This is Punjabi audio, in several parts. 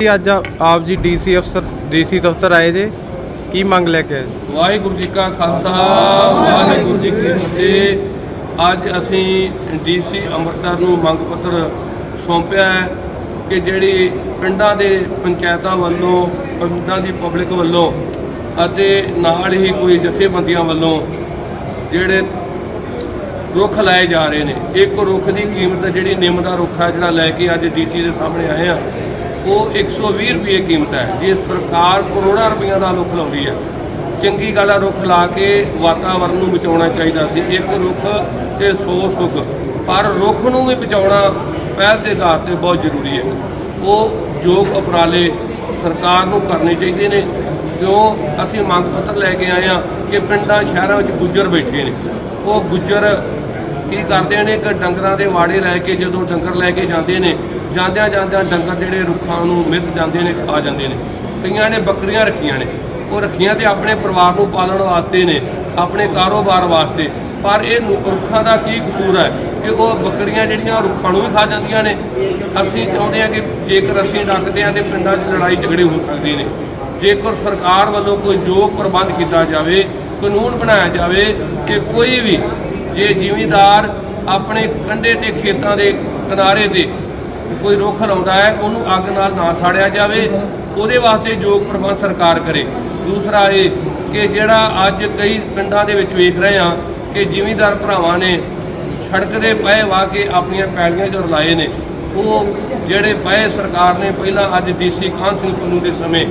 ਜੀ ਅੱਜ ਆਪ ਜੀ ਡੀਸੀ ਅਫਸਰ, ਡੀਸੀ ਦਫ਼ਤਰ ਆਏ ਜੇ? ਕੀ ਮੰਗ ਲੈ ਕੇ ਆਏ ਵਾਹਿਗੁਰੂ ਜੀ ਕਾ ਖਾਲਸਾ, ਵਾਹਿਗੁਰੂ ਜੀ ਕੀ ਫਤਿਹ। ਅੱਜ ਅਸੀਂ ਡੀਸੀ ਅੰਮ੍ਰਿਤਸਰ ਨੂੰ ਮੰਗ ਪੱਤਰ ਸੌਂਪਿਆ ਹੈ ਕਿ ਜਿਹੜੀ ਪਿੰਡਾਂ ਦੇ ਪੰਚਾਇਤਾਂ ਵੱਲੋਂ, ਪਿੰਡਾਂ ਦੀ ਪਬਲਿਕ ਵੱਲੋਂ ਅਤੇ ਨਾਲ ਹੀ ਕੋਈ ਜਥੇਬੰਦੀਆਂ ਵੱਲੋਂ ਜਿਹੜੇ ਰੁੱਖ ਲਾਏ ਜਾ ਰਹੇ ਨੇ, ਇੱਕ ਰੁੱਖ ਦੀ ਕੀਮਤ ਜਿਹੜੀ ਨਿੰਮ ਦਾ ਰੁੱਖ ਹੈ ਜਿਹੜਾ ਲੈ ਕੇ ਅੱਜ ਡੀਸੀ ਦੇ ਸਾਹਮਣੇ ਆਏ ਆ ਉਹ 120 ਰੁਪਏ ਕੀਮਤ ਹੈ, ਜੇ ਸਰਕਾਰ ਕਰੋੜਾਂ ਰੁਪਈਆ ਦਾ ਰੁੱਖ ਲਾਉਂਦੀ ਹੈ। ਚੰਗੀ ਗੱਲ ਆ, ਰੁੱਖ ਲਾ ਕੇ ਵਾਤਾਵਰਨ ਨੂੰ ਬਚਾਉਣਾ ਚਾਹੀਦਾ ਸੀ, ਇੱਕ ਰੁੱਖ ਤੇ 100 ਸੁੱਖ ਪਰ ਰੁੱਖ ਨੂੰ ਵੀ ਬਚਾਉਣਾ ਪਹਿਲ ਦੇ ਆਧਾਰ ਤੇ ਬਹੁਤ ਜ਼ਰੂਰੀ ਹੈ। ਉਹ ਯੋਗ ਉਪਰਾਲੇ ਸਰਕਾਰ ਨੂੰ ਕਰਨੇ ਚਾਹੀਦੇ ਨੇ, ਕਿਉਂ? ਅਸੀਂ ਮੰਗ ਪੱਤਰ ਲੈ ਕੇ ਆਏ ਆ ਕਿ ਪਿੰਡਾਂ, ਸ਼ਹਿਰਾਂ ਵਿੱਚ ਗੁੱਜਰ ਬੈਠੇ ਨੇ। ਉਹ ਗੁੱਜਰ ਕੀ ਕਰਦੇ ਨੇ? ਕਿ ਡੰਗਰਾਂ ਦੇ ਵਾੜੇ ਲੈ ਕੇ, ਜਦੋਂ ਡੰਗਰ ਲੈ ਕੇ ਜਾਂਦੇ ਨੇ ਜਾਂਦਿਆਂ ਜਾਂਦਿਆਂ ਡੰਗਰ ਜਿਹੜੇ ਰੁੱਖਾਂ ਨੂੰ ਮਿੱਤ ਜਾਂਦੇ ਨੇ, ਖਾ ਜਾਂਦੇ ਨੇ। ਕਈਆਂ ਨੇ ਬੱਕਰੀਆਂ ਰੱਖੀਆਂ ਨੇ। ਉਹ ਰੱਖੀਆਂ ਤੇ ਆਪਣੇ ਪਰਿਵਾਰ ਨੂੰ ਪਾਲਣ ਵਾਸਤੇ ਨੇ, ਆਪਣੇ ਕਾਰੋਬਾਰ ਵਾਸਤੇ। ਪਰ ਇਹ ਨੁ- ਰੁੱਖਾਂ ਦਾ ਕੀ ਕਸੂਰ ਹੈ ਕਿ ਉਹ ਬੱਕਰੀਆਂ ਜਿਹੜੀਆਂ ਰੁੱਖਾਂ ਨੂੰ ਵੀ ਖਾ ਜਾਂਦੀਆਂ ਨੇ? ਅਸੀਂ ਚਾਹੁੰਦੇ ਹਾਂ ਕਿ ਜੇਕਰ ਅਸੀਂ ਰੱਖਦੇ ਹਾਂ ਤੇ ਪਿੰਡਾਂ 'ਚ ਲੜਾਈ ਝਗੜੇ ਹੋ ਸਕਦੇ ਨੇ। ਜੇਕਰ ਸਰਕਾਰ ਵੱਲੋਂ ਕੋਈ ਯੋਗ ਪ੍ਰਬੰਧ ਕੀਤਾ ਜਾਵੇ, ਕਾਨੂੰਨ ਬਣਾਇਆ ਜਾਵੇ ਕਿ ਕੋਈ ਵੀ ਜੇ ਜ਼ਿਮੀਂਦਾਰ ਆਪਣੇ ਕੰਢੇ ਤੇ ਖੇਤਾਂ ਦੇ ਕਿਨਾਰੇ ਤੇ ਕੋਈ ਰੁੱਖ ਲਾਉਂਦਾ ਹੈ, ਉਹਨੂੰ ਅੱਗ ਨਾਲ ਨਾ ਸਾੜਿਆ ਜਾਵੇ, ਉਹਦੇ ਵਾਸਤੇ ਯੋਗ ਪ੍ਰਬੰਧ ਸਰਕਾਰ ਕਰੇ। ਦੂਸਰਾ ਇਹ ਕਿ ਜਿਹੜਾ ਅੱਜ ਕਈ ਪਿੰਡਾਂ ਦੇ ਵਿੱਚ ਵੇਖ ਰਹੇ ਹਾਂ ਕਿ ਜ਼ਿਮੀਂਦਾਰ ਭਰਾਵਾਂ ਨੇ ਸੜਕ ਦੇ ਪਏ ਵਾ ਕੇ ਆਪਣੀਆਂ ਪੈਲੀਆਂ 'ਚ ਰਲਾਏ ਨੇ। ਉਹ ਜਿਹੜੇ ਪਏ ਸਰਕਾਰ ਨੇ ਪਹਿਲਾਂ ਅੱਜ ਡੀਸੀ ਕਾਨ ਸਿੰਘ ਪੰਨੂ ਦੇ ਸਮੇਂ,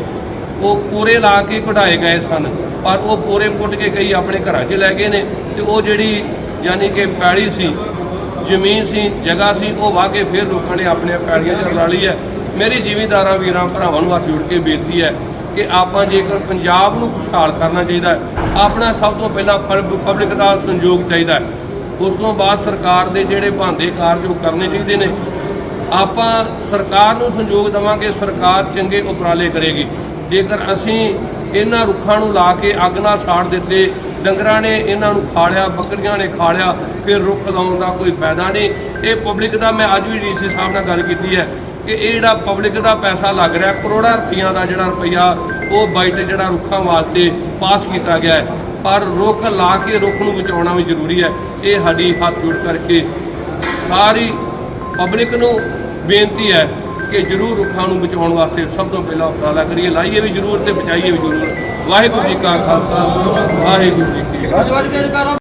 ਉਹ ਪੂਰੇ ਲਾ ਕੇ ਕਢਾਏ ਗਏ ਸਨ। ਪਰ ਉਹ ਪੂਰੇ ਪੁੱਟ ਕੇ ਕਈ ਆਪਣੇ ਘਰਾਂ 'ਚ ਲੈ ਗਏ ਨੇ ਤੇ ਉਹ ਜਿਹੜੀ ਯਾਨੀ ਕਿ ਪੈਲੀ ਸੀ ਜ਼ਮੀਨ ਸੀ, ਜਗ੍ਹਾ ਸੀ, ਉਹ ਵਾਹ ਕੇ ਫਿਰ ਲੋਕਾਂ ਨੇ ਆਪਣੇ ਪੈੜੀਆਂ 'ਚ ਰਲਾ ਲਈ ਹੈ। ਮੇਰੀ ਜ਼ਿਮੀਂਦਾਰਾਂ, ਵੀਰਾਂ, ਭਰਾਵਾਂ ਨੂੰ ਹੱਥ ਜੋੜ ਕੇ ਬੇਨਤੀ ਹੈ ਕਿ ਆਪਾਂ ਜੇਕਰ ਪੰਜਾਬ ਨੂੰ ਖੁਸ਼ਹਾਲ ਕਰਨਾ ਚਾਹੀਦਾ ਹੈ, ਆਪਣਾ ਸਭ ਤੋਂ ਪਹਿਲਾਂ ਪਬਲਿਕ ਦਾ ਸੰਯੋਗ ਚਾਹੀਦਾ ਹੈ। ਉਸ ਤੋਂ ਬਾਅਦ ਸਰਕਾਰ ਦੇ ਜਿਹੜੇ ਭਾਂਦੇ ਕਾਰਜ ਉਹ ਕਰਨੇ ਚਾਹੀਦੇ ਨੇ। ਆਪਾਂ ਸਰਕਾਰ ਨੂੰ ਸੰਯੋਗ ਦੇਵਾਂਗੇ, ਸਰਕਾਰ ਚੰਗੇ ਉਪਰਾਲੇ ਕਰੇਗੀ। ਜੇਕਰ ਅਸੀਂ ਇਹਨਾਂ ਰੁੱਖਾਂ ਨੂੰ ਲਾ ਕੇ ਅੱਗ ਨਾਲ ਸਾੜ ਦਿੱਤੇ ਡੰਗਰਾਂ ਨੇ ਇਹਨਾਂ ਨੂੰ ਖਾ ਲਿਆ ਬੱਕਰੀਆਂ ਨੇ ਖਾ ਲਿਆ ਫਿਰ ਰੁੱਖ ਲਾਉਣ ਦਾ ਕੋਈ ਫਾਇਦਾ ਨਹੀਂ। ਇਹ ਪਬਲਿਕ ਦਾ, ਮੈਂ ਅੱਜ ਵੀ ਡੀਸੀ ਸਾਹਿਬ ਨਾਲ ਗੱਲ ਕੀਤੀ ਹੈ ਕਿ ਇਹ ਜਿਹੜਾ ਪਬਲਿਕ ਦਾ ਪੈਸਾ ਲੱਗ ਰਿਹਾ, ਕਰੋੜਾਂ ਰੁਪਈਆਂ ਦਾ ਜਿਹੜਾ ਰੁਪਈਆ, ਉਹ ਬਜਟ ਜਿਹੜਾ ਰੁੱਖਾਂ ਵਾਸਤੇ ਪਾਸ ਕੀਤਾ ਗਿਆ ਹੈ। ਪਰ ਰੁੱਖ ਲਾ ਕੇ ਰੁੱਖ ਨੂੰ ਬਚਾਉਣਾ ਵੀ ਜ਼ਰੂਰੀ ਹੈ। ਇਹ ਸਾਡੀ ਹੱਥ ਜੋੜ ਕਰਕੇ ਸਾਰੀ ਪਬਲਿਕ ਨੂੰ ਬੇਨਤੀ ਹੈ ਕਿ ਜ਼ਰੂਰ ਰੁੱਖਾਂ ਨੂੰ ਬਚਾਉਣ ਵਾਸਤੇ ਸਭ ਤੋਂ ਪਹਿਲਾਂ ਉਪਰਾਲਾ ਕਰੀਏ। ਲਾਈਏ ਵੀ ਜ਼ਰੂਰ ਤੇ ਬਚਾਈਏ ਵੀ ਜ਼ਰੂਰ। ਵਾਹਿਗੁਰੂ ਜੀ ਕਾ ਖਾਲਸਾ, ਵਾਹਿਗੁਰੂ ਜੀ ਕੀ ਫਤਿਹ।